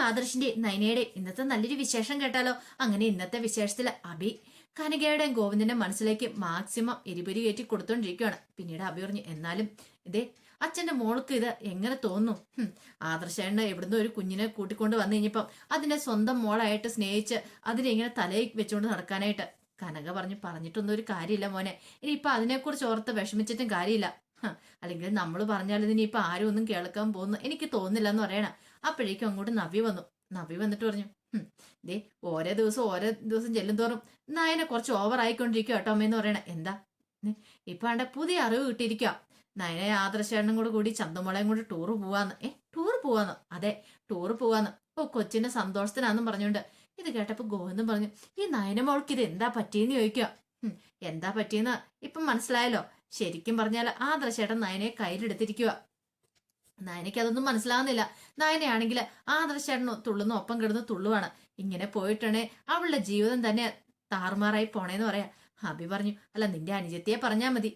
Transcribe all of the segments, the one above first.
നമുക്ക് ആദർശിന്റെ നൈനയുടെ ഇന്നത്തെ നല്ലൊരു വിശേഷം കേട്ടാലോ? അങ്ങനെ ഇന്നത്തെ വിശേഷത്തിൽ അഭി കനകയുടെയും ഗോവിന്ദന്റെ മനസ്സിലേക്ക് മാക്സിമം എരിപൊരി കയറ്റി കൊടുത്തോണ്ടിരിക്കുകയാണ് പിന്നീട് അഭി പറഞ്ഞു എന്നാലും ഇതേ അച്ഛന്റെ മോൾക്ക് ഇത് എങ്ങനെ തോന്നും ആദർശേണ്ണ എവിടുന്ന് ഒരു കുഞ്ഞിനെ കൂട്ടിക്കൊണ്ട് വന്നു കഴിഞ്ഞപ്പം അതിനെ സ്വന്തം മോളായിട്ട് സ്നേഹിച്ച് അതിനെ ഇങ്ങനെ തലയിൽ വെച്ചുകൊണ്ട് നടക്കാനായിട്ട്? കനക പറഞ്ഞു പറഞ്ഞിട്ടൊന്നും ഒരു കാര്യമില്ല മോനെ. ഇനിയിപ്പൊ അതിനെക്കുറിച്ച് ഓർത്ത് വിഷമിച്ചിട്ടും കാര്യമില്ല. അല്ലെങ്കിൽ നമ്മൾ പറഞ്ഞാൽ ഇതിനിപ്പോ ആരും ഒന്നും കേൾക്കാൻ പോകുന്നു എനിക്ക് തോന്നുന്നില്ല എന്ന് പറയണ. അപ്പോഴേക്കും അങ്ങോട്ട് നവി വന്നു. നവി വന്നിട്ട് പറഞ്ഞു "ഹും, ദേ ഓരോ ദിവസം ഓരോ ദിവസം ചെല്ലും തോറും നായനെ കുറച്ച് ഓവർ ആയിക്കൊണ്ടിരിക്കുക കേട്ടോ അമ്മയെന്ന് പറയണ. എന്താ? ഇപ്പൊ ആണ്ട പുതിയ അറിവ് കിട്ടിയിരിക്കുക നയനെ ആദർശേണനും കൂടെ കൂടി ചന്തമുളയും കൂടി ടൂർ പോവാന്ന്. ഏ ടൂർ പോവാന്ന്? അതെ ടൂർ പോവാന്ന്. ഓ കൊച്ചിന്റെ സന്തോഷത്തിനാന്നും പറഞ്ഞുകൊണ്ട് ഇത് കേട്ടപ്പോ ഗോവിന്ദൻ പറഞ്ഞു ഈ നയനമോൾക്ക് ഇത് എന്താ പറ്റിയെന്ന് ചോദിക്കുക എന്താ പറ്റിയെന്ന് ഇപ്പം മനസ്സിലായല്ലോ. ശരിക്കും പറഞ്ഞാൽ ആദർശേട്ടൻ നയനെ കയ്യിലെടുത്തിരിക്കുക നയനയ്ക്ക് അതൊന്നും മനസ്സിലാവുന്നില്ല. നയനയാണെങ്കിൽ ആദർശേട്ടന് തുള്ളുന്ന ഒപ്പം കിടന്ന് തുള്ളുവാണ്. ഇങ്ങനെ പോയിട്ടാണെ അവളുടെ ജീവിതം തന്നെ താറുമാറായി പോണേന്ന് പറയാ. അഭി പറഞ്ഞു അല്ല നിന്റെ അനുജത്തിയെ പറഞ്ഞാ മതി.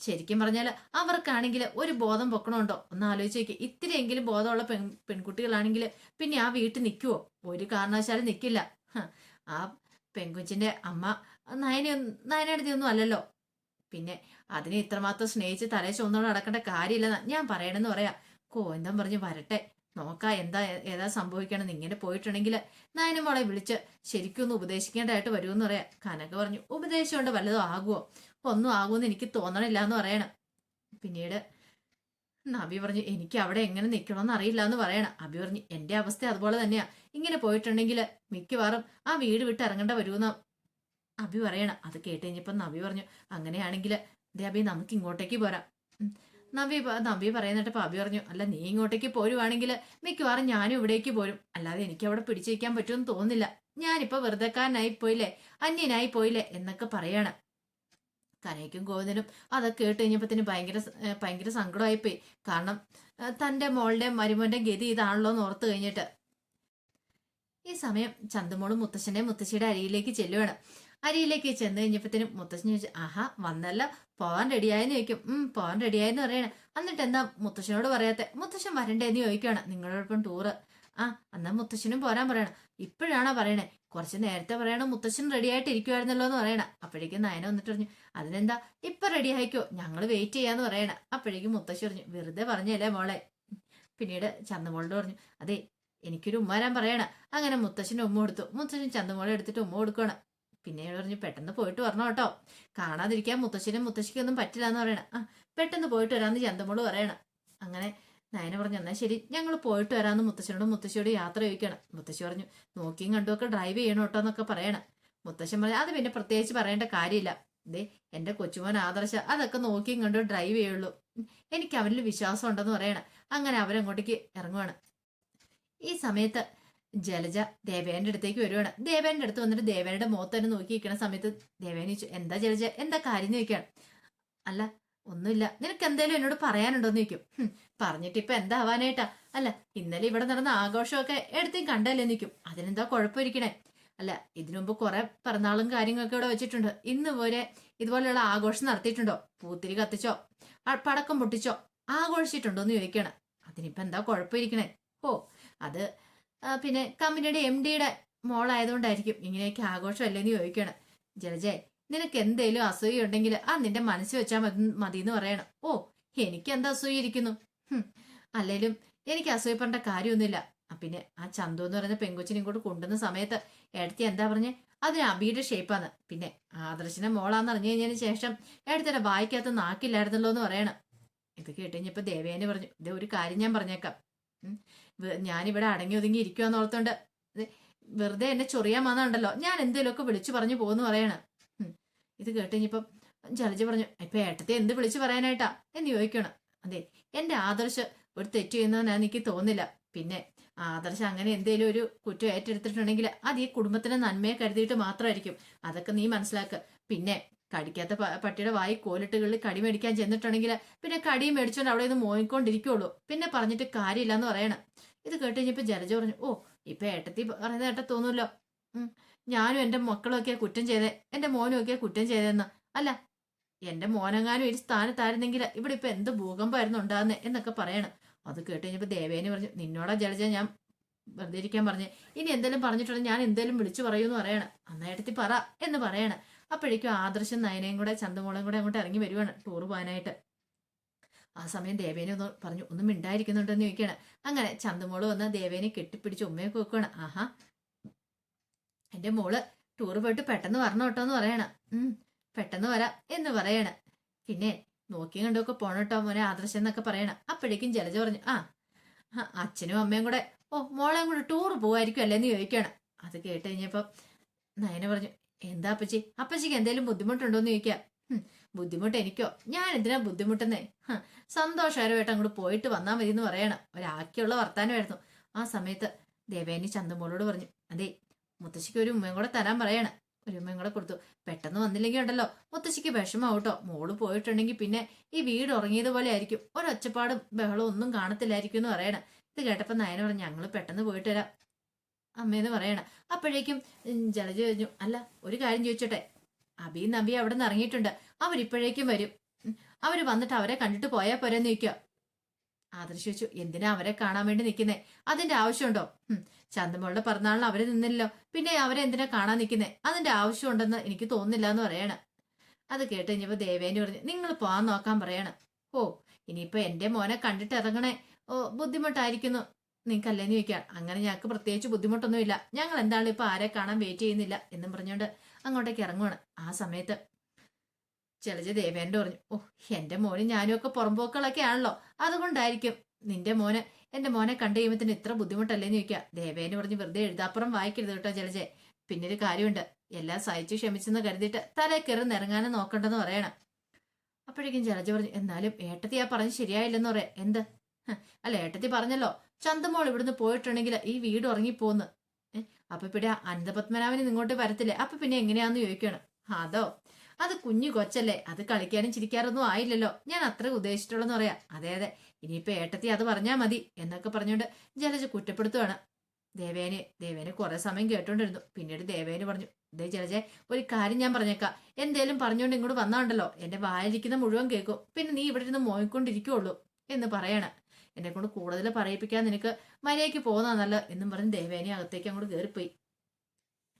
ശരിക്കും പറഞ്ഞാൽ അവർക്കാണെങ്കിൽ ഒരു ബോധം പൊക്കണമുണ്ടോ ഒന്ന് ആലോചിച്ച് നോക്കി. ഇത്തിരിയെങ്കിലും ബോധമുള്ള പെൺ പെൺകുട്ടികളാണെങ്കിൽ പിന്നെ ആ വീട്ടിൽ നിൽക്കുവോ? ഒരു കാരണവശാലും നിൽക്കില്ല. ആ പെൺകുച്ചിന്റെ അമ്മ നയന നയനടുത്തൊന്നും അല്ലല്ലോ. പിന്നെ അതിനെ ഇത്രമാത്രം സ്നേഹിച്ച് തലേ ചുവന്നോട് നടക്കേണ്ട കാര്യമില്ല ഞാൻ പറയണമെന്ന് പറയാ. കോന്തം പറഞ്ഞ് വരട്ടെ. നോക്കാ എന്താ ഏതാ സംഭവിക്കണം ഇങ്ങനെ പോയിട്ടുണ്ടെങ്കിൽ നയന മോളെ വിളിച്ച് ശരിക്കും ഒന്ന് ഉപദേശിക്കേണ്ടതായിട്ട് വരുമെന്ന് പറയാം. കനക പറഞ്ഞു ഉപദേശം കൊണ്ട് വല്ലതും ആകുമോ ഒന്നും ആകുമെന്ന് എനിക്ക് തോന്നണില്ല എന്ന് പറയണം. പിന്നീട് നബി പറഞ്ഞു എനിക്ക് അവിടെ എങ്ങനെ നിൽക്കണമെന്ന് അറിയില്ല എന്ന് പറയണം. അബി പറഞ്ഞു എന്റെ അവസ്ഥ അതുപോലെ തന്നെയാ. ഇങ്ങനെ പോയിട്ടുണ്ടെങ്കിൽ മിക്കവാറും ആ വീട് വിട്ട് ഇറങ്ങേണ്ട വരുമെന്ന് അബി പറയണം. അത് കേട്ട് നബി പറഞ്ഞു അങ്ങനെയാണെങ്കിൽ അബി നമുക്ക് ഇങ്ങോട്ടേക്ക് പോരാം. നബി നബി പറയുന്നിട്ടപ്പോൾ അബി പറഞ്ഞു അല്ല നീ ഇങ്ങോട്ടേക്ക് പോരുവാണെങ്കിൽ മിക്കവാറും ഞാനും ഇവിടേക്ക് പോരും. അല്ലാതെ എനിക്ക് അവിടെ പിടിച്ചിരിക്കാൻ പറ്റുമെന്ന് തോന്നുന്നില്ല. ഞാനിപ്പോൾ വെറുതെക്കാരനായി പോയില്ലേ? അന്യനായി പോയില്ലേ? എന്നൊക്കെ പറയാണ്. കനയ്ക്കും ഗോവിന്ദനും അതൊക്കെ കേട്ട് കഴിഞ്ഞപ്പത്തിന് ഭയങ്കര ഭയങ്കര സങ്കടമായിപ്പോയി. കാരണം തന്റെ മോളുടെ മരുമോന്റെ ഗതി ഇതാണല്ലോ എന്ന് ഓർത്ത് കഴിഞ്ഞിട്ട്. ഈ സമയം ചന്തുമോളും മുത്തശ്ശന്റെ മുത്തശ്ശിയുടെ അരിയിലേക്ക് ചെല്ലുവാണ്. അരിയിലേക്ക് ചെന്ന് കഴിഞ്ഞപ്പോഴത്തേനും മുത്തശ്ശൻ ചോദിച്ചു ആഹാ വന്നല്ല. പോവാൻ റെഡിയായെന്ന് ചോദിക്കും. ഉം പോവാൻ റെഡിയായെന്ന് പറയണേ. എന്നിട്ട് എന്താ മുത്തശ്ശനോട് പറയാത്തെ? മുത്തശ്ശൻ വരണ്ടേന്ന് ചോദിക്കുകയാണ് നിങ്ങളോടൊപ്പം ടൂറ് ആ എന്നാ മുത്തശ്ശനും പോരാൻ പറയണം. ഇപ്പോഴാണോ പറയണേ? കുറച്ച് നേരത്തെ പറയണം മുത്തശ്ശൻ റെഡി ആയിട്ട് എന്ന് പറയണ. അപ്പോഴേക്കും നയന വന്നിട്ട് പറഞ്ഞു അതിനെന്താ? ഇപ്പൊ റെഡി ആയിക്കോ ഞങ്ങൾ വെയിറ്റ് ചെയ്യാന്ന് പറയണ. അപ്പോഴേക്കും മുത്തശ്ശി പറഞ്ഞു വെറുതെ പറഞ്ഞല്ലേ മോളെ. പിന്നീട് ചന്തമോളോട് പറഞ്ഞു അതെ എനിക്കൊരു ഉമ്മാരാൻ പറയണ. അങ്ങനെ മുത്തശ്ശൻ ഉമ്മ കൊടുത്തു. മുത്തശ്ശൻ ചന്തമോളെ എടുത്തിട്ട് ഉമ്മ പിന്നീട് പറഞ്ഞു പെട്ടെന്ന് പോയിട്ട് വരണം കേട്ടോ. കാണാതിരിക്കാൻ മുത്തശ്ശനും മുത്തശ്ശിക്കൊന്നും പറ്റില്ല എന്ന് പറയണ. ആ പെട്ടെന്ന് പോയിട്ട് വരാമെന്ന് ചന്തമോൾ പറയണം. അങ്ങനെ നയന പറഞ്ഞു എന്നാൽ ശരി ഞങ്ങൾ പോയിട്ട് വരാമെന്ന് മുത്തശ്ശനോടും മുത്തശ്ശിയോട് യാത്ര ചോദിക്കണം. മുത്തശ്ശി പറഞ്ഞു നോക്കിയും കണ്ടുമൊക്കെ ഡ്രൈവ് ചെയ്യണം കേട്ടോ എന്നൊക്കെ പറയണം. മുത്തശ്ശൻ പറഞ്ഞു അത് പിന്നെ പ്രത്യേകിച്ച് പറയേണ്ട കാര്യമില്ല. ദേ എന്റെ കൊച്ചുമോൻ ആദർശ അതൊക്കെ നോക്കിയും കണ്ടു ഡ്രൈവ് ചെയ്യുള്ളൂ. എനിക്ക് അവനിൽ വിശ്വാസം ഉണ്ടെന്ന് പറയണം. അങ്ങനെ അവരങ്ങോട്ടേക്ക് ഇറങ്ങുവാണ്. ഈ സമയത്ത് ജലജ ദേവേന്റെ അടുത്തേക്ക് വരുവാണ്. ദേവേന്റെ അടുത്ത് വന്നിട്ട് ദേവേന്റെ മുഖത്ത് തന്നെ നോക്കി നിൽക്കുന്ന സമയത്ത് ദേവേൻ ചോദിച്ചു എന്താ ജലജ? എന്താ കാര്യം? ചോദിക്കാണ് അല്ല ഒന്നുമില്ല. നിനക്ക് എന്തേലും എന്നോട് പറയാനുണ്ടോന്ന് ചോദിക്കും. പറഞ്ഞിട്ട് ഇപ്പൊ എന്താ ആവാനായിട്ടാ? അല്ല ഇന്നലെ ഇവിടെ നടന്ന ആഘോഷമൊക്കെ എടുത്തും കണ്ടല്ലേ? നിൽക്കും അതിനെന്താ കുഴപ്പമിരിക്കണേ? അല്ല ഇതിനു മുമ്പ് കുറെ പിറന്നാളും കാര്യങ്ങളൊക്കെ ഇവിടെ വെച്ചിട്ടുണ്ട്. ഇന്ന് പോലെ ഇതുപോലെയുള്ള ആഘോഷം നടത്തിയിട്ടുണ്ടോ? പൂത്തിരി കത്തിച്ചോ? പടക്കം പൊട്ടിച്ചോ? ആഘോഷിച്ചിട്ടുണ്ടോ? എന്ന് ചോദിക്കണം അതിനിപ്പോ എന്താ കുഴപ്പമിരിക്കണേ? ഓ അത് പിന്നെ കമ്പനിയുടെ എം ഡിയുടെ മോളായതുകൊണ്ടായിരിക്കും ഇങ്ങനെയൊക്കെ ആഘോഷമല്ലേ എന്ന് ചോദിക്കണം. ജലജേ നിനക്ക് എന്തേലും അസൂയ ഉണ്ടെങ്കിൽ ആ നിന്റെ മനസ്സ് വെച്ചാൽ മതി എന്ന് പറയണം. ഓ എനിക്ക് എന്താ അസൂയിരിക്കുന്നു അല്ലേലും എനിക്ക് അസൂയപ്പെടേണ്ട കാര്യമൊന്നുമില്ല. പിന്നെ ആ ചന്തു എന്ന് പറയുന്ന പെങ്കൊച്ചിനെ ഇങ്ങോട്ട് കൊണ്ടുവന്ന സമയത്ത് എടുത്തി എന്താ പറഞ്ഞേ? അതിന് അബിയുടെ ഷേപ്പാണ് പിന്നെ ആദർശിനെ മോളാന്ന് അറിഞ്ഞു കഴിഞ്ഞതിന് ശേഷം എടുത്തിട്ട് വായിക്കകത്ത് നാക്കില്ലായിരുന്നല്ലോ എന്ന് പറയണം. ഇത് കേട്ട് കഴിഞ്ഞപ്പോ ദേവേനെ പറഞ്ഞു ഇത് ഒരു കാര്യം ഞാൻ പറഞ്ഞേക്കാം. ഞാനിവിടെ അടങ്ങി ഒതുങ്ങി ഇരിക്കുവാന്ന് ഓർത്തോണ്ട് വെറുതെ എന്നെ ചൊറിയാൻ വന്നുണ്ടല്ലോ. ഞാൻ എന്തേലുമൊക്കെ വിളിച്ചു പറഞ്ഞു പോകുന്നു പറയണം. ഇത് കേട്ട് ഇനിയിപ്പം പറഞ്ഞു ഇപ്പൊ ഏട്ടത്തെ എന്ത് വിളിച്ചു പറയാനായിട്ടാ? എന്ന് ചോദിക്കണം അതെ എന്റെ ആദർശ് ഒരു തെറ്റ് ഞാൻ എനിക്ക് തോന്നില്ല പിന്നെ ആദർശ് അങ്ങനെ എന്തേലും ഒരു കുറ്റം ഏറ്റെടുത്തിട്ടുണ്ടെങ്കിൽ അത് ഈ കുടുംബത്തിന്റെ നന്മയെ കരുതിയിട്ട് മാത്രമായിരിക്കും അതൊക്കെ നീ മനസ്സിലാക്കുക പിന്നെ കടിക്കാത്ത പട്ടിയുടെ വായി കോലിട്ടുകളിൽ കടി മേടിക്കാൻ ചെന്നിട്ടുണ്ടെങ്കിൽ പിന്നെ കടി മേടിച്ചോണ്ട് അവിടെ നിന്ന് മോയിക്കൊണ്ടിരിക്കുള്ളൂ പിന്നെ പറഞ്ഞിട്ട് കാര്യമില്ല എന്ന് പറയണം. ഇത് കേട്ട് കഴിഞ്ഞപ്പോൾ ജലജ പറഞ്ഞു ഓ ഇപ്പം ഏട്ടത്തി പറയുന്ന ഏട്ട തോന്നുമല്ലോ ഞാനും എന്റെ മക്കളൊക്കെ കുറ്റം ചെയ്തേ. എന്റെ മോനും കുറ്റം ചെയ്തതെന്ന് അല്ല എന്റെ മോനെങ്ങാനും ഒരു സ്ഥാനത്തായിരുന്നെങ്കിൽ ഇവിടെ ഇപ്പം എന്ത് ഭൂകമ്പമായിരുന്നു ഉണ്ടാകുന്നത് എന്നൊക്കെ പറയണം. അത് കേട്ട് കഴിഞ്ഞപ്പോൾ ദേവേനെ പറഞ്ഞു നിന്നോടാ ജലജ ഞാൻ വെറുതെ ഇരിക്കാൻ പറഞ്ഞു. ഇനി എന്തെങ്കിലും പറഞ്ഞിട്ടുണ്ടെങ്കിൽ ഞാൻ എന്തെങ്കിലും വിളിച്ചു പറയൂ എന്ന് പറയണം അന്നേട്ടത്തി പറ എന്ന് പറയണം. അപ്പോഴേക്കും ആദർശം നയനയും കൂടെ ചന്തമോളും കൂടെ അങ്ങോട്ട് ഇറങ്ങി വരുവാണ് ടൂർ പോകാനായിട്ട്. ആ സമയം ദേവേനെ ഒന്ന് പറഞ്ഞു ഒന്നും മിണ്ടായിരിക്കുന്നുണ്ടെന്ന് ചോദിക്കുകയാണ്. അങ്ങനെ ചന്തമോൾ വന്ന് ദേവേനെ കെട്ടിപ്പിടിച്ച് ഉമ്മയെ കൊക്കുകയാണ് ആഹാ എന്റെ മോൾ ടൂർ പോയിട്ട് പെട്ടെന്ന് വരണം കേട്ടോ എന്ന് പറയണം. പെട്ടെന്ന് വരാം എന്ന് പറയണം. പിന്നെ നോക്കിയും കണ്ടൊക്കെ പോണം കേട്ടോ മോനെ ആദർശം എന്നൊക്കെ പറയണം. അപ്പോഴേക്കും ജലജ പറഞ്ഞു ആ അച്ഛനും അമ്മയും കൂടെ ഓ മോളെ കൂടെ ടൂർ അല്ലേ അല്ലേന്ന് ചോദിക്കണം അത് കേട്ട് കഴിഞ്ഞപ്പോ നയന പറഞ്ഞു എന്താ അപ്പച്ചി? അപ്പച്ചിക്ക് എന്തെങ്കിലും ബുദ്ധിമുട്ടുണ്ടോന്ന് ചോദിക്കാം "ഹും, ബുദ്ധിമുട്ട് എനിക്കോ? ഞാൻ എന്തിനാ ബുദ്ധിമുട്ടുന്നേ? സന്തോഷകരമായിട്ട് അങ്ങോട്ട് പോയിട്ട് വന്നാൽ മതി എന്ന് പറയണം. ഒരാക്കിയുള്ള വർത്താനമായിരുന്നു. ആ സമയത്ത് ദേവേനി ചന്തമോളോട് പറഞ്ഞു അതെ മുത്തശ്ശിക്ക് ഒരു ഉമ്മയും കൂടെ തരാൻ പറയണം. ഒരു ഉമ്മയും കൂടെ കൊടുത്തു. പെട്ടെന്ന് വന്നില്ലെങ്കിൽ ഉണ്ടല്ലോ മുത്തശ്ശിക്ക് വിഷമാവട്ടോ മോൾ പോയിട്ടുണ്ടെങ്കിൽ പിന്നെ ഈ വീട് ഉറങ്ങിയതുപോലെ ആയിരിക്കും. ഒരൊച്ചപ്പാടും ബഹളവും ഒന്നും കാണത്തില്ലായിരിക്കും എന്ന് പറയണം. ഇത് കേട്ടപ്പോൾ നയന പറഞ്ഞു ഞങ്ങൾ പെട്ടെന്ന് പോയിട്ട് വരാം. അമ്മയെന്ന് പറയണം. അപ്പോഴേക്കും ജലജ പറഞ്ഞു അല്ല ഒരു കാര്യം ചോദിച്ചോട്ടെ. അബി നബി അവിടെ നിന്ന് ഇറങ്ങിയിട്ടുണ്ട് അവരിപ്പോഴേക്കും വരും. അവർ വന്നിട്ട് അവരെ കണ്ടിട്ട് പോയാൽ പോരെ നിൽക്കുക വെച്ചു എന്തിനാ അവരെ കാണാൻ വേണ്ടി നിൽക്കുന്നേ അതിന്റെ ആവശ്യമുണ്ടോ? ചന്ദമോളുടെ പിറന്നാളിന് അവർ നിന്നില്ലല്ലോ. പിന്നെ അവരെ എന്തിനാ കാണാൻ നിൽക്കുന്നേ അതിന്റെ ആവശ്യമുണ്ടെന്ന് എനിക്ക് തോന്നുന്നില്ല എന്ന് പറയണം. അത് കേട്ട് കഴിഞ്ഞപ്പോ ദേവേനി പറഞ്ഞു നിങ്ങൾ പോവാൻ നോക്കാൻ പറയണം. ഓ ഇനിയിപ്പോ എന്റെ മോനെ കണ്ടിട്ട് ഇറങ്ങണേ. ഓ ബുദ്ധിമുട്ടായിരിക്കുന്നു. നിങ്ങൾക്കല്ലേന്ന് ചോദിക്കാം അങ്ങനെ ഞങ്ങൾക്ക് പ്രത്യേകിച്ച് ബുദ്ധിമുട്ടൊന്നുമില്ല. ഞങ്ങൾ എന്താണ് ഇപ്പൊ ആരെ കാണാൻ വെയിറ്റ് ചെയ്യുന്നില്ല എന്നും പറഞ്ഞുകൊണ്ട് അങ്ങോട്ടേക്ക് ഇറങ്ങുവാണ്. ആ സമയത്ത് ചെലജ ദേവേന്റെ പറഞ്ഞു ഓ എന്റെ മോനും ഞാനും ഒക്കെ പുറമ്പോക്കളൊക്കെ ആണല്ലോ. അതുകൊണ്ടായിരിക്കും നിന്റെ മോന് എന്റെ മോനെ കണ്ടു കഴിയുമ്പോൾ ഇത്ര ബുദ്ധിമുട്ടല്ലേന്ന് ചോദിക്കുക. ദേവേന് പറഞ്ഞ് വെറുതെ എഴുതാപ്പുറം വായിക്കരുത് കേട്ടോ പിന്നെ ഒരു കാര്യമുണ്ട്. എല്ലാം സഹിച്ചു ക്ഷമിച്ചെന്ന് കരുതിയിട്ട് തലേ കയറി നിറങ്ങാനും നോക്കണ്ടെന്ന് പറയണം. അപ്പോഴേക്കും ജലജ പറഞ്ഞു എന്നാലും ഏട്ടത്തി ആ പറഞ്ഞ് ശരിയായില്ലെന്ന് പറയാം. എന്ത്? അല്ല ഏട്ടത്തി പറഞ്ഞല്ലോ ചന്തമോൾ ഇവിടുന്ന് പോയിട്ടുണ്ടെങ്കിൽ ഈ വീട് ഉറങ്ങിപ്പോന്ന്. അപ്പൊ പിന്നെ അനന്തപത്മനാഭന് ഇങ്ങോട്ട് വരത്തില്ലേ? അപ്പൊ പിന്നെ എങ്ങനെയാന്ന് ചോദിക്കണം. അതോ അത് കുഞ്ഞു കൊച്ചല്ലേ അത് കളിക്കാനും ചിരിക്കാറൊന്നും ആയില്ലല്ലോ. ഞാൻ അത്ര ഉദ്ദേശിച്ചിട്ടുള്ളെന്ന് പറയാം. അതെ അതെ ഇനിയിപ്പോ ഏട്ടത്തി അത് പറഞ്ഞാ മതി എന്നൊക്കെ പറഞ്ഞുകൊണ്ട് ജലജ കുറ്റപ്പെടുത്തുവാണ്. ദേവേനെ ദേവേനെ കുറെ സമയം കേട്ടോണ്ടിരുന്നു. പിന്നീട് ദേവേനെ പറഞ്ഞു ദേ ജലജെ ഒരു കാര്യം ഞാൻ പറഞ്ഞേക്കാം. എന്തേലും പറഞ്ഞുകൊണ്ട് ഇങ്ങോട്ട് വന്നാണ്ടല്ലോ എന്റെ വായിരിക്കുന്ന മുഴുവൻ കേൾക്കും. പിന്നെ നീ ഇവിടെ ഇരുന്ന് മോയിക്കൊണ്ടിരിക്കുള്ളൂ എന്ന് പറയണ. എന്നെ കൊണ്ട് കൂടുതൽ പറയിപ്പിക്കാൻ നിനക്ക് മര്യാദയ്ക്ക് പോകുന്നതാണല്ലോ എന്നും പറഞ്ഞ് ദേവേനെ അകത്തേക്ക് അങ്ങോട്ട് കയറിപ്പോയി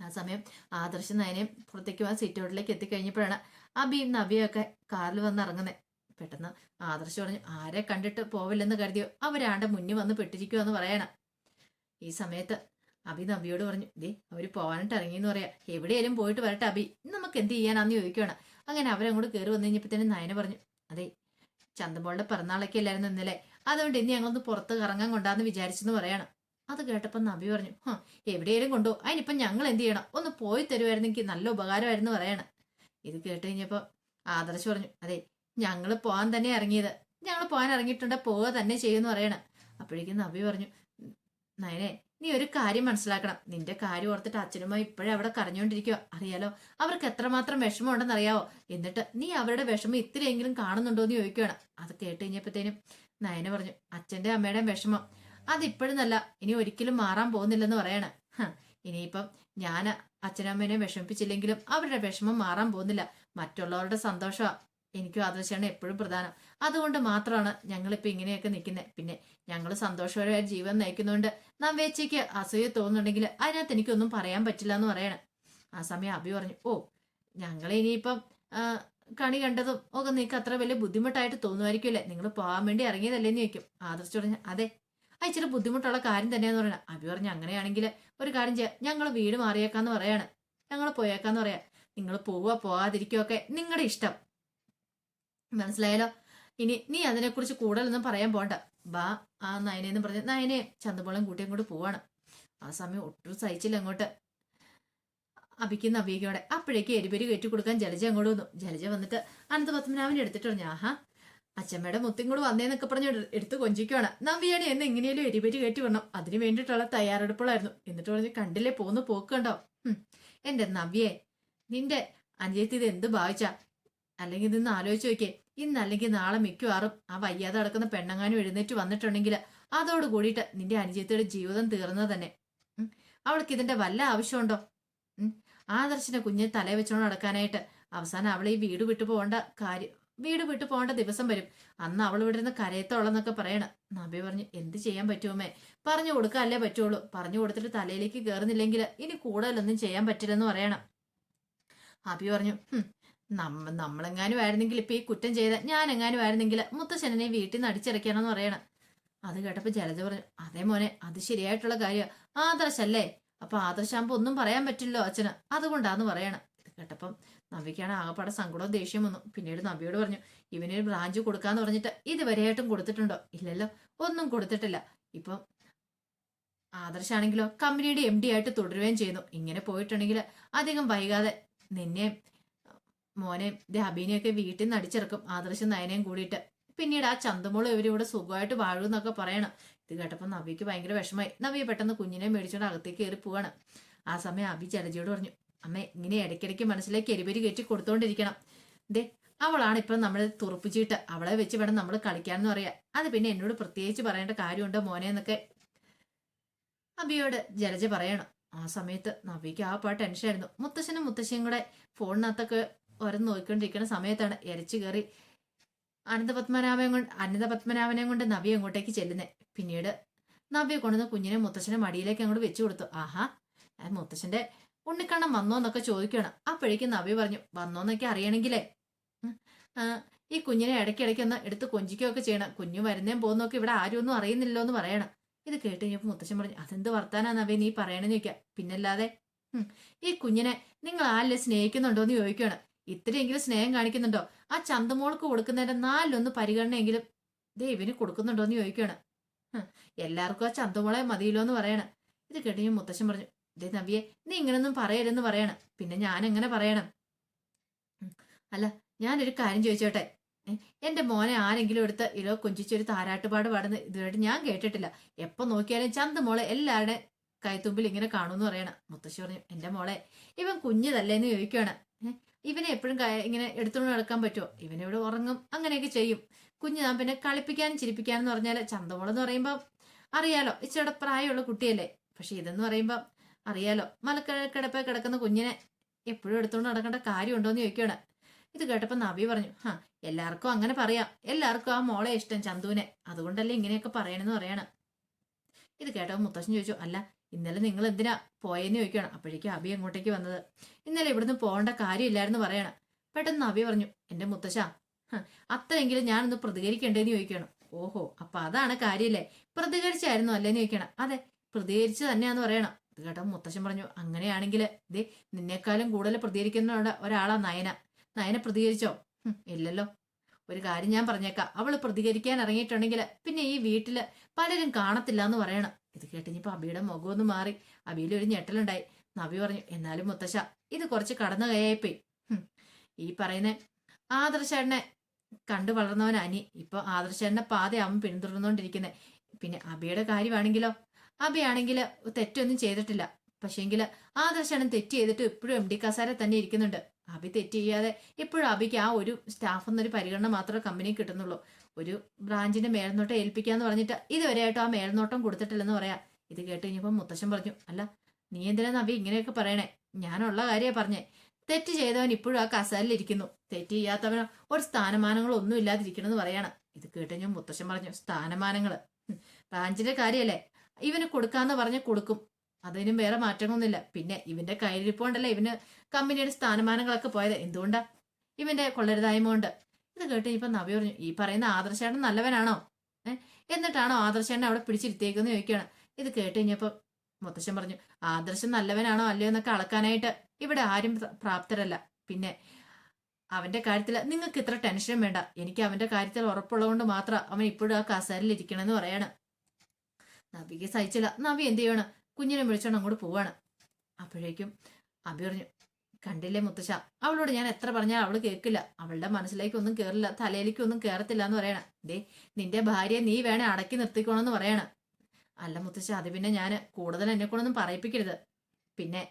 ആ സമയം ആദർശ നയനയും പുറത്തേക്ക് സീറ്റ് ഹോട്ടലിലേക്ക് എത്തിക്കഴിഞ്ഞപ്പോഴാണ് അബിയും നബിയൊക്കെ കാറിൽ വന്ന് ഇറങ്ങുന്നത് പെട്ടെന്ന് ആദർശ് പറഞ്ഞു ആരെ കണ്ടിട്ട് പോവില്ലെന്ന് കരുതിയോ? അവരാണ്ട് മുന്നിൽ വന്ന് പെട്ടിരിക്കുമെന്ന് പറയണം. ഈ സമയത്ത് അബി നബിയോട് പറഞ്ഞു ദേ അവർ പോകാനായിട്ട് ഇറങ്ങിയെന്ന് പറയാ. എവിടെയെങ്കിലും പോയിട്ട് വരട്ടെ അബി. നമുക്ക് എന്ത് ചെയ്യാനാന്ന് ചോദിക്കുകയാണ് അങ്ങനെ അവരങ്ങോട്ട് കയറി വന്നു കഴിഞ്ഞപ്പോൾ തന്നെ നയനെ പറഞ്ഞു അതെ ചന്തമോളുടെ പിറന്നാളൊക്കെ അല്ലായിരുന്നു ഇന്നലെ? അതുകൊണ്ട് ഇനി ഞങ്ങളൊന്ന് പുറത്ത് കറങ്ങാൻ കൊണ്ടാന്ന് വിചാരിച്ചെന്ന് പറയണം. അത് കേട്ടപ്പോൾ നബി പറഞ്ഞു ഹാ എവിടെയെങ്കിലും കൊണ്ടോ അതിനിപ്പം ഞങ്ങൾ എന്ത് ചെയ്യണം? ഒന്ന് പോയി തരുമായിരുന്നെങ്കിൽ നല്ല ഉപകാരമായിരുന്നു പറയണം. ഇത് കേട്ട് കഴിഞ്ഞപ്പോൾ ആദർശ് പറഞ്ഞു അതെ ഞങ്ങൾ പോകാൻ തന്നെ ഇറങ്ങിയത്. ഞങ്ങൾ പോകാൻ ഇറങ്ങിയിട്ടുണ്ട് പോവുക തന്നെ ചെയ്യുമെന്ന് പറയണം. അപ്പോഴേക്കും നബി പറഞ്ഞു നയനെ നീ ഒരു കാര്യം മനസ്സിലാക്കണം. നിന്റെ കാര്യം ഓർത്തിട്ട് അച്ഛനുമായി ഇപ്പോഴേ അവിടെ കരഞ്ഞുകൊണ്ടിരിക്കുക അറിയാലോ അവർക്ക് എത്രമാത്രം വിഷമം ഉണ്ടെന്ന് അറിയാവോ എന്നിട്ട് നീ അവരുടെ വിഷമം ഇത്തിരിയെങ്കിലും കാണുന്നുണ്ടോ എന്ന് ചോദിക്കുകയാണ് അത് കേട്ട് കഴിഞ്ഞപ്പോഴത്തേനും നയന പറഞ്ഞു അച്ഛന്റെ അമ്മയുടെയും വിഷമം. അതിപ്പോഴെന്നല്ല ഇനി ഒരിക്കലും മാറാൻ പോകുന്നില്ലെന്ന് പറയണ. ഇനിയിപ്പം ഞാൻ അച്ഛനമ്മേനെ വിഷമിപ്പിച്ചില്ലെങ്കിലും അവരുടെ വിഷമം മാറാൻ പോകുന്നില്ല. മറ്റുള്ളവരുടെ സന്തോഷമാ. എനിക്കും ആദർശമാണ് എപ്പോഴും പ്രധാനം. അതുകൊണ്ട് മാത്രമാണ് ഞങ്ങളിപ്പോ ഇങ്ങനെയൊക്കെ നിൽക്കുന്നത് പിന്നെ ഞങ്ങൾ സന്തോഷകരമായ ജീവൻ നയിക്കുന്നതുകൊണ്ട് നാം വേച്ചയ്ക്ക് അസൂയ തോന്നുന്നുണ്ടെങ്കിൽ അതിനകത്ത് എനിക്കൊന്നും പറയാൻ പറ്റില്ല എന്ന് പറയണം. ആ സമയം അഭി പറഞ്ഞു ഓ ഞങ്ങൾ ഇനിയിപ്പം കണ്ടതും ഒക്കെ നിങ്ങൾക്ക് അത്ര വലിയ ബുദ്ധിമുട്ടായിട്ട് തോന്നുമായിരിക്കുമല്ലേ? നിങ്ങൾ പോകാൻ വേണ്ടി ഇറങ്ങിയതല്ലേന്ന് ചോദിക്കും. ആദർശ് പറഞ്ഞു അതെ. അത് ഇച്ചിരി ബുദ്ധിമുട്ടുള്ള കാര്യം തന്നെയാന്ന് പറയണം. അഭി പറഞ്ഞു അങ്ങനെയാണെങ്കിൽ ഒരു കാര്യം ചെയ്യാം. ഞങ്ങൾ വീട് മാറിയേക്കാന്ന് പറയാണ്. ഞങ്ങൾ പോയേക്കാന്ന് പറയാം. നിങ്ങൾ പോവുക പോകാതിരിക്കുകയൊക്കെ നിങ്ങളുടെ ഇഷ്ടം. മനസ്സിലായാലോ ഇനി നീ അതിനെക്കുറിച്ച് കൂടുതലൊന്നും പറയാൻ പോണ്ട. ബാ ആ നയനെന്ന് പറഞ്ഞ് നയനെ ചന്തപോളം കൂട്ടി അങ്ങോട്ട് പോവാണ്. ആ സമയം ഒട്ടും സഹിച്ചില്ല അങ്ങോട്ട്. അഭിക്കുന്ന അഭിയോടെ അപ്പോഴേക്ക് എരിപെരി കയറ്റി കൊടുക്കാൻ ജലജ അങ്ങോട്ട് വന്നു. ജലജ വന്നിട്ട് അനന്ത പത്മനാഭനെ എടുത്തിട്ട് പറഞ്ഞു ആഹാ അച്ഛമ്മയുടെ മുത്തും കൂടെ വന്നേന്നൊക്കെ പറഞ്ഞ് എടുത്ത് കൊഞ്ചിക്കുവാണ്. നവ്യാണ് എന്ന് എങ്ങനെയാലും എരിപെരി കയറ്റി വരണം അതിന് വേണ്ടിയിട്ടുള്ള തയ്യാറെടുപ്പുകളായിരുന്നു. എന്നിട്ട് പറഞ്ഞ് കണ്ടില്ലേ പോന്ന് പോക്ക് കണ്ടോ ഹും, എന്റെ നവ്യേ നിന്റെ അനുജത്തി ഇത് എന്ത് ഭാവിച്ചാ? അല്ലെങ്കിൽ ഇതൊന്ന് ആലോചിച്ച് നോക്കിയേ. ഇന്നല്ലെങ്കിൽ നാളെ മിക്കവാറും ആ വയ്യാതെ നടക്കുന്ന പെണ്ണങ്ങാനും എഴുന്നേറ്റ് വന്നിട്ടുണ്ടെങ്കിൽ അതോട് കൂടിയിട്ട് നിന്റെ അനുജത്തിയുടെ ജീവിതം തീർന്നത് തന്നെ. അവൾക്ക് ഇതിന്റെ വല്ല ആവശ്യമുണ്ടോ. ആദർശിന്റെ കുഞ്ഞ് തലേ വെച്ചോണ്ട് നടക്കാനായിട്ട്. അവസാനം അവളെ ഈ വീട് വിട്ടു പോകേണ്ട കാര്യം വീട് വിട്ടു പോകേണ്ട ദിവസം വരും. അന്ന് അവൾ ഇവിടെ നിന്ന് കരയത്തോളെന്നൊക്കെ പറയണം. നബി പറഞ്ഞു എന്ത് ചെയ്യാൻ പറ്റുമേ പറഞ്ഞു കൊടുക്കല്ലേ പറ്റുള്ളൂ. പറഞ്ഞു കൊടുത്തിട്ട് തലയിലേക്ക് കയറുന്നില്ലെങ്കിൽ ഇനി കൂടുതലൊന്നും ചെയ്യാൻ പറ്റില്ലെന്ന് പറയണം. അബി പറഞ്ഞു "ഹും, നമ്മ നമ്മളെങ്ങാനും ആയിരുന്നെങ്കിൽ ഇപ്പൊ ഈ കുറ്റം ചെയ്ത ഞാൻ എങ്ങാനും ആയിരുന്നെങ്കിൽ മുത്തശ്ശനെ വീട്ടിൽ നിന്ന് അടിച്ചിറക്കിയാണെന്ന് പറയണം. അത് കേട്ടപ്പോ ജലജ പറഞ്ഞു അതേ മോനെ അത് ശരിയായിട്ടുള്ള കാര്യം ആദർശല്ലേ? അപ്പൊ ആദർശാകുമ്പോ ഒന്നും പറയാൻ പറ്റില്ലോ അച്ഛന്. അതുകൊണ്ടാന്ന് പറയണം. കേട്ടപ്പം നവിക്കാണ് ആകപ്പാടെ സങ്കടവും ദേഷ്യം വന്നു. പിന്നീട് നബിയോട് പറഞ്ഞു ഇവനൊരു ബ്രാഞ്ച് കൊടുക്കാന്ന് പറഞ്ഞിട്ട് ഇതുവരെയായിട്ടും കൊടുത്തിട്ടുണ്ടോ? ഇല്ലല്ലോ ഒന്നും കൊടുത്തിട്ടില്ല. ഇപ്പം ആദർശാണെങ്കിലോ കമ്പനിയുടെ എം ഡി ആയിട്ട് തുടരുകയും ചെയ്യുന്നു. ഇങ്ങനെ പോയിട്ടുണ്ടെങ്കിൽ അധികം വൈകാതെ നിന്നെയും മോനെയും ദാബീനെയൊക്കെ വീട്ടിൽ നിന്ന് അടിച്ചിറക്കും ആദർശം നയനയും കൂടിയിട്ട്. പിന്നീട് ആ ചന്തമോളും ഇവരിവിടെ സുഖമായിട്ട് വാഴുമെന്നൊക്കെ പറയണം. ഇത് കേട്ടപ്പോൾ നവിക്ക് ഭയങ്കര വിഷമായി നവി പെട്ടെന്ന് കുഞ്ഞിനെ മേടിച്ചുകൊണ്ട് അകത്തേക്ക് കയറി പോവാണ്. ആ സമയം അബി ജലജയോട് പറഞ്ഞു അമ്മ ഇങ്ങനെ ഇടയ്ക്കിടയ്ക്ക് മനസ്സിലേക്ക് എരിപരി കയറ്റി കൊടുത്തോണ്ടിരിക്കണം. ദേ അവളാണ് ഇപ്പം നമ്മൾ തുറപ്പിച്ചിട്ട് അവളെ വെച്ച് വേണം നമ്മൾ കളിക്കാമെന്ന് പറയാ അത് പിന്നെ എന്നോട് പ്രത്യേകിച്ച് പറയേണ്ട കാര്യമുണ്ടോ മോനെ എന്നൊക്കെ. അബിയോട് ജലജ പറയണം ആ സമയത്ത് നവിക്ക് ആ പാ ടെൻഷനായിരുന്നു. മുത്തശ്ശനും മുത്തശ്ശിയും കൂടെ ഫോണിനകത്തൊക്കെ ഓരോ നോക്കിക്കൊണ്ടിരിക്കുന്ന സമയത്താണ് എരച്ചു കയറി അനന്തപത്മനാഭൻ കൊണ്ട് അനന്തപത്മനാഭനെ കൊണ്ട് നവി അങ്ങോട്ടേക്ക് ചെല്ലുന്നേ? പിന്നീട് നവ്യ കൊണ്ടുവന്ന് കുഞ്ഞിനെ മുത്തച്ഛനെ മടിയിലേക്ക് അങ്ങോട്ട് വെച്ചു കൊടുത്തു. ആഹാ ആ മുത്തശ്ശന്റെ ഉണ്ണിക്കണ്ണം വന്നോന്നൊക്കെ ചോദിക്കണം അപ്പോഴേക്കും നവ്യ പറഞ്ഞു വന്നോന്നൊക്കെ അറിയണമെങ്കിലേ ഈ കുഞ്ഞിനെ ഇടയ്ക്കിടയ്ക്ക് ഒന്ന് എടുത്ത് കൊഞ്ചിക്കുകയൊക്കെ ചെയ്യണം. കുഞ്ഞു വരുന്നേം പോകുന്നൊക്കെ ഇവിടെ ആരും ഒന്നും അറിയുന്നില്ലോ എന്ന് പറയണം. ഇത് കേട്ട് കഴിഞ്ഞപ്പോൾ മുത്തശ്ശൻ പറഞ്ഞു അതെന്ത് വർത്താനാ നവ്യ നീ പറയണെന്ന് ചോദിക്കാം പിന്നല്ലാതെ ഈ കുഞ്ഞിനെ നിങ്ങൾ ആരല്ലേ സ്നേഹിക്കുന്നുണ്ടോ എന്ന് ചോദിക്കണം ഇത്രയെങ്കിലും സ്നേഹം കാണിക്കുന്നുണ്ടോ? ആ ചന്തമോൾക്ക് കൊടുക്കുന്നതിന്റെ നാലിലൊന്ന് പരിഗണനയെങ്കിലും ദേ ഇവന് കൊടുക്കുന്നുണ്ടോ എന്ന് ചോദിക്കുകയാണ്. എല്ലാവർക്കും ആ ചന്തമോളെ മതിയല്ലോ എന്ന് പറയണം. ഇത് കേട്ട് ഞാൻ മുത്തശ്ശൻ പറഞ്ഞു ദേ നബിയെ നീ ഇങ്ങനൊന്നും പറയരുതെന്ന് പറയണം. പിന്നെ ഞാൻ എങ്ങനെ പറയണം അല്ല ഞാനൊരു കാര്യം ചോദിച്ചോട്ടെ. എന്റെ മോനെ ആരെങ്കിലും എടുത്ത് ഇലോ കൊഞ്ചിച്ചൊരു താരാട്ടുപാട് പാടുന്ന ഇതുവരെ ഞാൻ കേട്ടിട്ടില്ല. എപ്പൊ നോക്കിയാലും ചന്തമോളെ എല്ലാവരുടെ കൈത്തുമ്പിൽ ഇങ്ങനെ കാണുമെന്ന് പറയണം. മുത്തശ്ശി പറഞ്ഞു എന്റെ മോളെ ഇവൻ കുഞ്ഞിതല്ലേന്ന് ചോദിക്കുകയാണ്. ഇവനെ എപ്പോഴും ഇങ്ങനെ എടുത്തുകൊണ്ട് നടക്കാൻ പറ്റുമോ? ഇവനിവിടെ ഉറങ്ങും. അങ്ങനെയൊക്കെ ചെയ്യും. കുഞ്ഞു പിന്നെ കളിപ്പിക്കാനും ചിരിപ്പിക്കാനും എന്ന് പറഞ്ഞാൽ ചന്തമോളെന്ന് പറയുമ്പോൾ അറിയാലോ ഇച്ചിരിയുടെ പ്രായമുള്ള കുട്ടിയല്ലേ? പക്ഷെ ഇതെന്ന് പറയുമ്പോൾ അറിയാലോ മലക്കിടപ്പ കിടക്കുന്ന കുഞ്ഞിനെ എപ്പോഴും എടുത്തുകൊണ്ട് നടക്കേണ്ട കാര്യമുണ്ടോ എന്ന് ചോദിക്കുകയാണ്. ഇത് കേട്ടപ്പോൾ നബി പറഞ്ഞു ഹാ എല്ലാവർക്കും അങ്ങനെ പറയാം. എല്ലാവർക്കും ആ മോളെ ഇഷ്ടം ചന്തുവിനെ. അതുകൊണ്ടല്ലേ ഇങ്ങനെയൊക്കെ പറയണമെന്ന് പറയണം. ഇത് കേട്ടപ്പോൾ മുത്തശ്ശൻ ചോദിച്ചു അല്ല ഇന്നലെ നിങ്ങൾ എന്തിനാ പോയെന്ന് ചോദിക്കണം അപ്പോഴേക്കും അബി അങ്ങോട്ടേക്ക് വന്നത്. ഇന്നലെ ഇവിടുന്ന് പോകേണ്ട കാര്യമില്ലായിരുന്നു പറയണം. പെട്ടെന്ന് അബി പറഞ്ഞു എന്റെ മുത്തശ്ശ അത്രയെങ്കിലും ഞാനൊന്ന് പ്രതികരിക്കണ്ടേന്ന് ചോദിക്കണം ഓഹോ അപ്പൊ അതാണ് കാര്യമില്ലേ പ്രതികരിച്ചായിരുന്നു അല്ലേന്ന് ചോദിക്കണം അതെ പ്രതികരിച്ച് തന്നെയാന്ന് പറയണം. ഇത് കേട്ടോ മുത്തശ്ശൻ പറഞ്ഞു. അങ്ങനെയാണെങ്കിൽ ഇതേ നിന്നേക്കാളും കൂടുതൽ പ്രതികരിക്കുന്ന ഒരാ- ഒരാളാ നയന. നയന പ്രതികരിച്ചോ? ഇല്ലല്ലോ. ഒരു കാര്യം ഞാൻ പറഞ്ഞേക്കാം. അവൾ പ്രതികരിക്കാൻ ഇറങ്ങിയിട്ടുണ്ടെങ്കിൽ പിന്നെ ഈ വീട്ടിൽ പലരും കാണത്തില്ല എന്ന് പറയണം. ഇത് കേട്ടിനിപ്പോ അബിയുടെ മുഖം ഒന്ന് മാറി. അബിയിൽ ഒരു ഞെട്ടലുണ്ടായി. നബി പറഞ്ഞു എന്നാലും മുത്തശ്ശ ഇത് കുറച്ച് കടന്നു കയായിപ്പോയി. ഈ പറയുന്ന ആദർശേട്ടനെ കണ്ടു വളർന്നവൻ അനി. ഇപ്പൊ ആദർശേട്ടന്റെ അവൻ പിന്തുടർന്നുകൊണ്ടിരിക്കുന്നത് പിന്നെ അബിയുടെ കാര്യമാണെങ്കിലോ? അബിയാണെങ്കിൽ തെറ്റൊന്നും ചെയ്തിട്ടില്ല. പക്ഷേങ്കിൽ ആദർശേട്ടൻ തെറ്റ് ചെയ്തിട്ട് ഇപ്പോഴും എം ഡി കസാര തന്നെ ഇരിക്കുന്നുണ്ട്. അബി തെറ്റ് ചെയ്യാതെ ഇപ്പോഴും അബിക്ക് ആ ഒരു സ്റ്റാഫ് എന്നൊരു പരിഗണന മാത്രമേ കമ്പനി കിട്ടുന്നുള്ളൂ. ഒരു ബ്രാഞ്ചിന്റെ മേൽനോട്ടം ഏൽപ്പിക്കാന്ന് പറഞ്ഞിട്ട് ഇതുവരെയായിട്ടും ആ മേൽനോട്ടം കൊടുത്തിട്ടില്ലെന്ന് പറയാ. ഇത് കേട്ട് കഴിഞ്ഞപ്പോൾ മുത്തശ്ശൻ പറഞ്ഞു അല്ല നീ എന്തിനാ നവി ഇങ്ങനെയൊക്കെ പറയണേ? ഞാനുള്ള കാര്യ പറഞ്ഞേ. തെറ്റ് ചെയ്തവൻ ഇപ്പോഴും ആ കസാലിൽ ഇരിക്കുന്നു തെറ്റ് ചെയ്യാത്തവന് ഒരു സ്ഥാനമാനങ്ങളൊന്നും ഇല്ലാതിരിക്കണമെന്ന് പറയണം. ഇത് കേട്ട് ഞാൻ മുത്തശ്ശൻ പറഞ്ഞു സ്ഥാനമാനങ്ങൾ റാഞ്ചിന്റെ കാര്യല്ലേ? ഇവന് കൊടുക്കാന്ന് പറഞ്ഞ കൊടുക്കും. അതിനും വേറെ മാറ്റങ്ങളൊന്നുമില്ല. പിന്നെ ഇവന്റെ കയ്യിലിരിപ്പോണ്ടല്ലേ ഇവന് കമ്പനിയുടെ സ്ഥാനമാനങ്ങളൊക്കെ പോയത്? എന്തുകൊണ്ടാ? ഇവന്റെ കൊള്ളരുതായ്മ കൊണ്ട്. ഇത് കേട്ട് ഇപ്പൊ നവി പറഞ്ഞു ഈ പറയുന്ന ആദർശേട്ടൻ നല്ലവനാണോ? ഏഹ് എന്നിട്ടാണോ ആദർശേട്ടൻ അവിടെ പിടിച്ചിരുത്തേക്കെന്ന് ചോദിക്കുകയാണ്. ഇത് കേട്ട് കഴിഞ്ഞപ്പോ മുത്തശ്ശൻ പറഞ്ഞു ആദർശം നല്ലവനാണോ അല്ലയോ എന്നൊക്കെ അളക്കാനായിട്ട് ഇവിടെ ആരും പ്രാപ്തരല്ല. പിന്നെ അവന്റെ കാര്യത്തിൽ നിങ്ങൾക്ക് ഇത്ര ടെൻഷനും വേണ്ട. എനിക്ക് അവന്റെ കാര്യത്തിൽ ഉറപ്പുള്ളതുകൊണ്ട് മാത്രം അവൻ ഇപ്പോഴും ആ കസേരയിൽ ഇരിക്കണമെന്ന് പറയാണ്. നബിക്ക് സഹിച്ചില്ല. നബി എന്ത് ചെയ്യണം? കുഞ്ഞിനെ വിളിച്ചോണ്ട് അങ്ങോട്ട് പോവാണ്. അപ്പോഴേക്കും അബി പറഞ്ഞു കണ്ടില്ലേ മുത്തശ്ശ? അവളോട് ഞാൻ എത്ര പറഞ്ഞാൽ അവൾ കേൾക്കില്ല. അവളുടെ മനസ്സിലേക്കൊന്നും കേറില്ല തലയിലേക്കൊന്നും കേറത്തില്ല എന്ന് പറയണം. ദേ നിന്റെ ഭാര്യയെ നീ വേണേ അടക്കി നിർത്തിക്കണമെന്ന് പറയണം. അല്ല മുത്തശ്ശ അത് പിന്നെ ഞാൻ കൂടുതൽ എന്നെ കൊണ്ടൊന്നും പറയിപ്പിക്കരുത്. പിന്നെ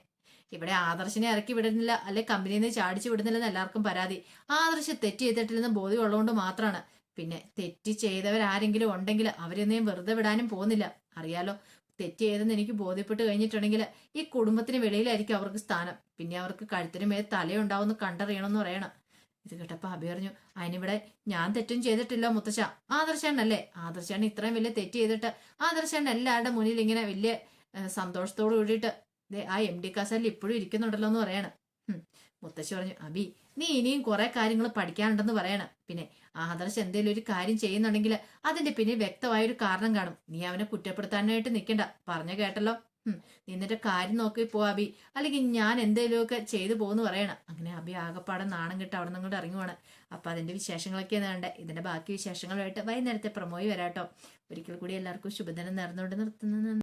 ഇവിടെ ആദർശിനെ ഇറക്കി വിടുന്നില്ല അല്ലെ കമ്പനിയിൽ നിന്ന് ചാടിച്ചു വിടുന്നില്ലെന്ന് എല്ലാവർക്കും പരാതി. ആദർശ് തെറ്റ് ചെയ്തിട്ടില്ലെന്ന് ബോധ്യമുള്ളതുകൊണ്ട് മാത്രമാണ്. പിന്നെ തെറ്റ് ചെയ്തവരാരെങ്കിലും ഉണ്ടെങ്കിൽ അവരൊന്നും വെറുതെ വിടാനും പോകുന്നില്ല. അറിയാലോ തെറ്റ് എനിക്ക് ബോധ്യപ്പെട്ട് കഴിഞ്ഞിട്ടുണ്ടെങ്കിൽ ഈ കുടുംബത്തിന് വെളിയിലായിരിക്കും അവർക്ക് സ്ഥാനം. പിന്നെ അവർക്ക് കഴുത്തിന് മേൽ തലയുണ്ടാവുമെന്ന് കണ്ടറിയണമെന്ന് പറയണം. ഇത് കേട്ടപ്പോ അഭി പറഞ്ഞു അതിനിവിടെ ഞാൻ തെറ്റും ചെയ്തിട്ടില്ല മുത്തശ്ശ. ആദർശണ്ണല്ലേ? ആദർശണ്ണ ഇത്രയും വലിയ തെറ്റ് ചെയ്തിട്ട് ആദർശണ്ണ എല്ലാവരുടെ മുന്നിൽ ഇങ്ങനെ വലിയ സന്തോഷത്തോട് കൂടിയിട്ട് ആ എം ഡി കാസലിൽ ഇപ്പോഴും ഇരിക്കുന്നുണ്ടല്ലോ എന്ന് പറയണം. മുത്തശ്ശി പറഞ്ഞു അബി നീ ഇനിയും കുറെ കാര്യങ്ങൾ പഠിക്കാനുണ്ടെന്ന് പറയണം. പിന്നെ ആദർശ് എന്തെങ്കിലും ഒരു കാര്യം ചെയ്യുന്നുണ്ടെങ്കിൽ അതിന്റെ പിന്നിൽ വ്യക്തമായ ഒരു കാരണം കാണും. നീ അവനെ കുറ്റപ്പെടുത്താനായിട്ട് നിൽക്കണ്ട. പറഞ്ഞു കേട്ടല്ലോ? ഉം. നീ കാര്യം നോക്കി പോ അബി. അല്ലെങ്കിൽ ഞാൻ എന്തെങ്കിലുമൊക്കെ ചെയ്തു പോകുന്നു പറയണം. അങ്ങനെ അബി ആകപ്പാടെ നാണം കിട്ടും അവിടെ നിന്ന് ഇറങ്ങുവാണ് അപ്പൊ അതിന്റെ വിശേഷങ്ങളൊക്കെയാണ് വേണ്ട ഇതിന്റെ ബാക്കി വിശേഷങ്ങളുമായിട്ട് വൈകുന്നേരത്തെ പ്രമോയി വരാട്ടോ. ഒരിക്കൽ കൂടി എല്ലാവർക്കും ശുഭദിനം നേർന്നുകൊണ്ട് നിർത്തുന്നു.